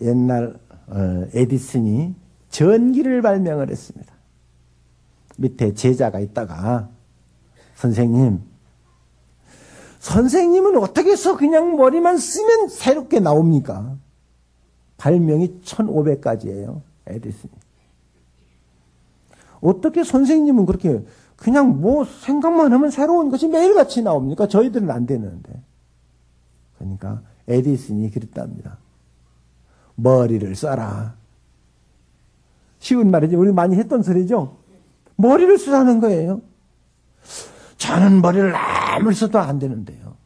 옛날 어, 에디슨이 전기를 발명을 했습니다. 밑에 제자가 있다가 선생님, 선생님은 어떻게 해서 그냥 머리만 쓰면 새롭게 나옵니까? 발명이 1500가지예요. 에디슨이. 어떻게 선생님은 그렇게 그냥 뭐 생각만 하면 새로운 것이 매일같이 나옵니까? 저희들은 안 되는데. 그러니까 에디슨이 그랬답니다. 머리를 써라. 쉬운 말이지. 우리 많이 했던 소리죠? 머리를 쓰라는 거예요. 저는 머리를 아무리 써도 안 되는데요.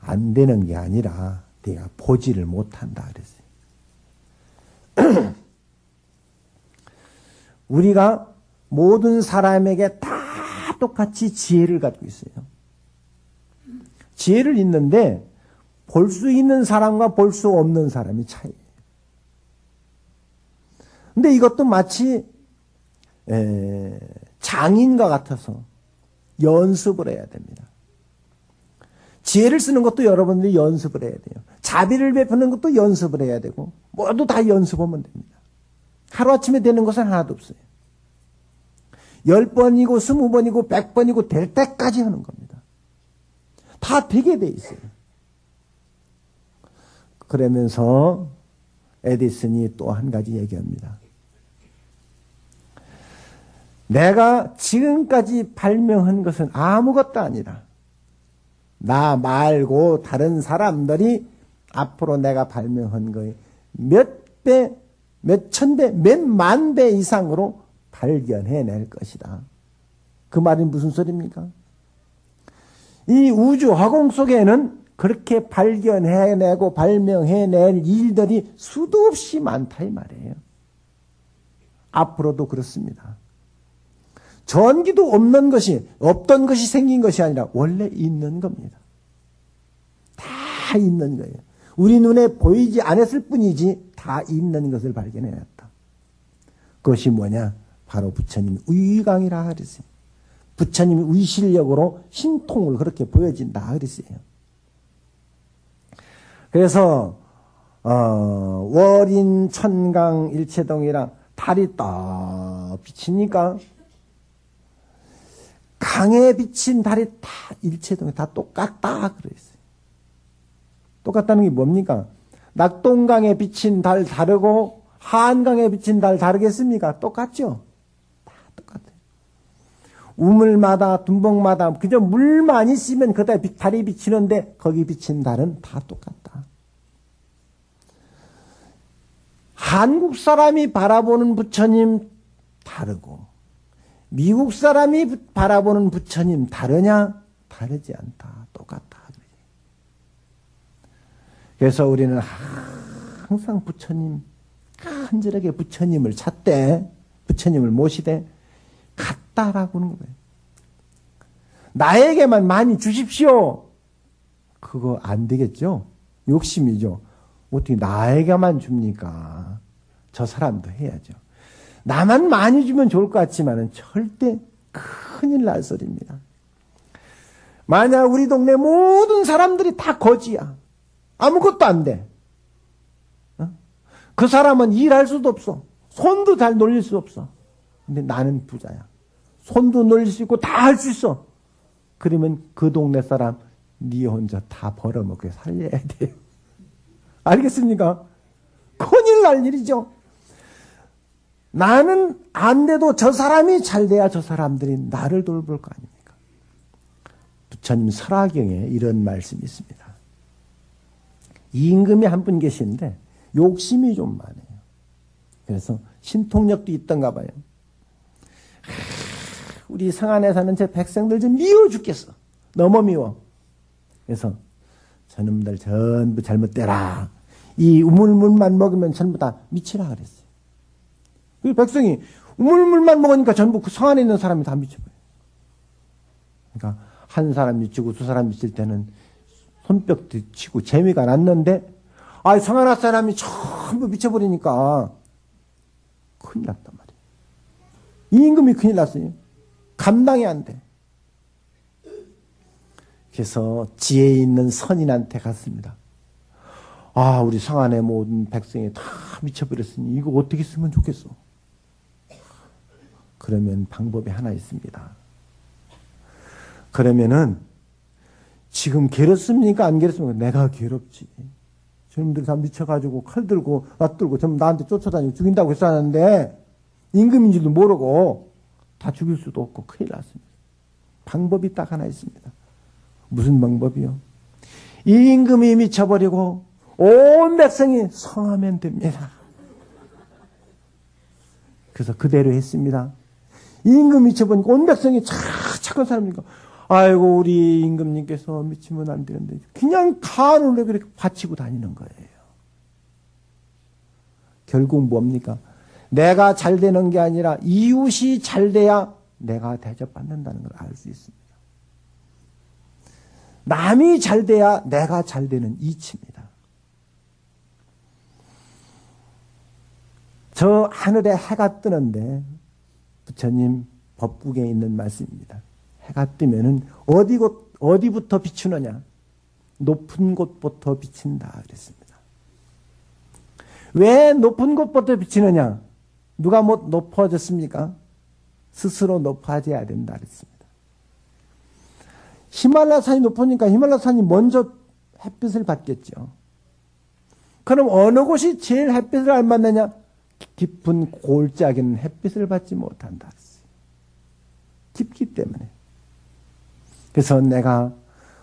안 되는 게 아니라 내가 보지를 못한다 그랬어요. 우리가 모든 사람에게 다 똑같이 지혜를 갖고 있어요. 지혜를 있는데 볼 수 있는 사람과 볼 수 없는 사람이 차이예요. 근데 이것도 마치 에, 장인과 같아서 연습을 해야 됩니다. 지혜를 쓰는 것도 여러분들이 연습을 해야 돼요. 자비를 베푸는 것도 연습을 해야 되고 모두 다 연습하면 됩니다. 하루아침에 되는 것은 하나도 없어요. 열 번이고 스무 번이고 백 번이고 될 때까지 하는 겁니다. 다 되게 돼 있어요. 그러면서 에디슨이 또 한 가지 얘기합니다. 내가 지금까지 발명한 것은 아무것도 아니라 나 말고 다른 사람들이 앞으로 내가 발명한 거에 몇 배, 몇 천 배, 몇 만 배 이상으로 발견해낼 것이다. 그 말이 무슨 소리입니까? 이 우주 화공 속에는 그렇게 발견해내고 발명해낼 일들이 수도 없이 많다 이 말이에요. 앞으로도 그렇습니다. 전기도 없는 것이 없던 것이 생긴 것이 아니라 원래 있는 겁니다. 다 있는 거예요. 우리 눈에 보이지 않았을 뿐이지 다 있는 것을 발견해냈다. 그것이 뭐냐? 바로 부처님 의강이라 그랬어요. 부처님이 의실력으로 신통을 그렇게 보여진다 그랬어요. 그래서 어, 월인 천강 일체동이랑 달이 딱 비치니까 강에 비친 달이 다 일체동에 다 똑같다 그랬어요. 똑같다는 게 뭡니까? 낙동강에 비친 달 다르고 한강에 비친 달 다르겠습니까? 똑같죠? 우물마다 둔봉마다 그저 물만 있으면 그다 달이 비치는데 거기 비친 달은 다 똑같다. 한국 사람이 바라보는 부처님 다르고 미국 사람이 바라보는 부처님 다르냐? 다르지 않다. 똑같다. 그래서 우리는 항상 부처님, 간절하게 부처님을 찾되, 부처님을 모시되, 같다라고 하는 거예요. 나에게만 많이 주십시오. 그거 안 되겠죠? 욕심이죠. 어떻게 나에게만 줍니까? 저 사람도 해야죠. 나만 많이 주면 좋을 것 같지만은 절대 큰일 날 소리입니다. 만약 우리 동네 모든 사람들이 다 거지야. 아무것도 안 돼. 어? 그 사람은 일할 수도 없어. 손도 잘 놀릴 수 없어. 근데 나는 부자야. 손도 놀릴 수 있고 다 할 수 있어. 그러면 그 동네 사람 네 혼자 다 벌어먹게 살려야 돼요. 알겠습니까? 큰일 날 일이죠. 나는 안 돼도 저 사람이 잘 돼야 저 사람들이 나를 돌볼 거 아닙니까? 부처님 설화경에 이런 말씀이 있습니다. 임금이 한 분 계신데 욕심이 좀 많아요. 그래서 신통력도 있던가 봐요. 우리 성 안에 사는 제 백성들 좀 미워 죽겠어. 너무 미워. 그래서 저놈들 전부 잘못되라. 이 우물물만 먹으면 전부 다 미치라 그랬어요. 그 백성이 우물물만 먹으니까 전부 그 성 안에 있는 사람이 다 미쳐버려요. 그러니까 한 사람 미치고 두 사람 미칠 때는 손뼉 치고 재미가 났는데 아 성 하나 사람이 전부 미쳐버리니까 큰일 났단 말이에요. 임금이 큰일 났어요. 감당이 안 돼. 그래서 지혜 있는 선인한테 갔습니다. 아, 우리 성안의 모든 백성이 다 미쳐버렸으니 이거 어떻게 쓰면 좋겠어? 그러면 방법이 하나 있습니다. 그러면은 지금 괴롭습니까? 안 괴롭습니까? 내가 괴롭지. 저놈들이 다 미쳐가지고 칼 들고 놔들고 전부 나한테 쫓아다니고 죽인다고 했었는데 임금인 줄도 모르고 다 죽일 수도 없고 큰일 났습니다. 방법이 딱 하나 있습니다. 무슨 방법이요? 이 임금이 미쳐버리고 온 백성이 성하면 됩니다. 그래서 그대로 했습니다. 이 임금 미쳐보니까 온 백성이 차, 착한 사람이니까 아이고 우리 임금님께서 미치면 안 되는데 그냥 간을 그렇게 바치고 다니는 거예요. 결국 뭡니까? 내가 잘 되는 게 아니라 이웃이 잘 돼야 내가 대접받는다는 걸 알 수 있습니다. 남이 잘 돼야 내가 잘 되는 이치입니다. 저 하늘에 해가 뜨는데 부처님 법국에 있는 말씀입니다. 해가 뜨면은 어디 곳 어디부터 비추느냐? 높은 곳부터 비친다 그랬습니다. 왜 높은 곳부터 비치느냐? 누가 뭐 높아졌습니까? 스스로 높아져야 된다 그랬습니다. 히말라야 산이 높으니까 히말라야 산이 먼저 햇빛을 받겠죠. 그럼 어느 곳이 제일 햇빛을 안 받느냐? 깊은 골짜기는 햇빛을 받지 못한다. 그랬어요. 깊기 때문에. 그래서 내가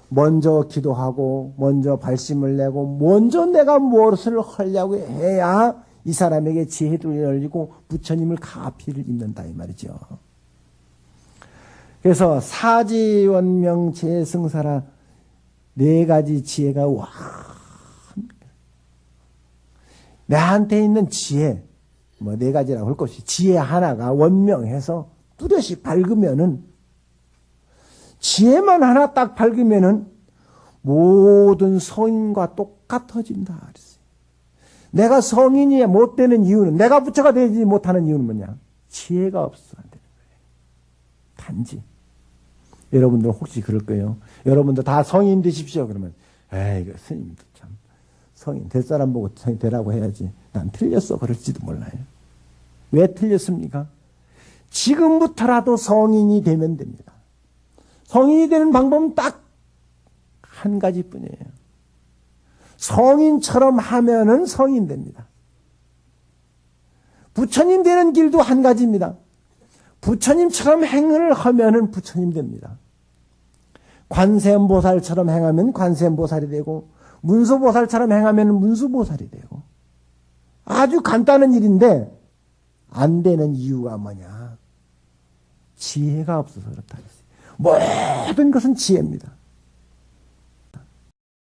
먼저 기도하고 먼저 발심을 내고 먼저 내가 무엇을 하려고 해야 이 사람에게 지혜도 열리고 부처님을 가피를 입는다 이 말이죠. 그래서 사지원명 재승사라 네 가지 지혜가 와 내한테 있는 지혜 뭐 네 가지라고 할 것이 지혜 하나가 원명해서 뚜렷이 밝으면은 지혜만 하나 딱 밝으면은 모든 성인과 똑같아진다 그랬어요. 내가 성인이 못 되는 이유는 내가 부처가 되지 못하는 이유는 뭐냐? 지혜가 없어 안 되는 거예요. 단지 여러분들 혹시 그럴 거예요. 여러분들 다 성인 되십시오. 그러면 에이 그 스님도 참 성인 될 사람 보고 성인 되라고 해야지. 난 틀렸어 그럴지도 몰라요. 왜 틀렸습니까? 지금부터라도 성인이 되면 됩니다. 성인이 되는 방법은 딱 한 가지뿐이에요. 성인처럼 하면은 성인 됩니다. 부처님 되는 길도 한 가지입니다. 부처님처럼 행을 하면은 부처님 됩니다. 관세음보살처럼 행하면 관세음보살이 되고 문수보살처럼 행하면 문수보살이 되고 아주 간단한 일인데 안 되는 이유가 뭐냐? 지혜가 없어서 그렇다. 모든 것은 지혜입니다.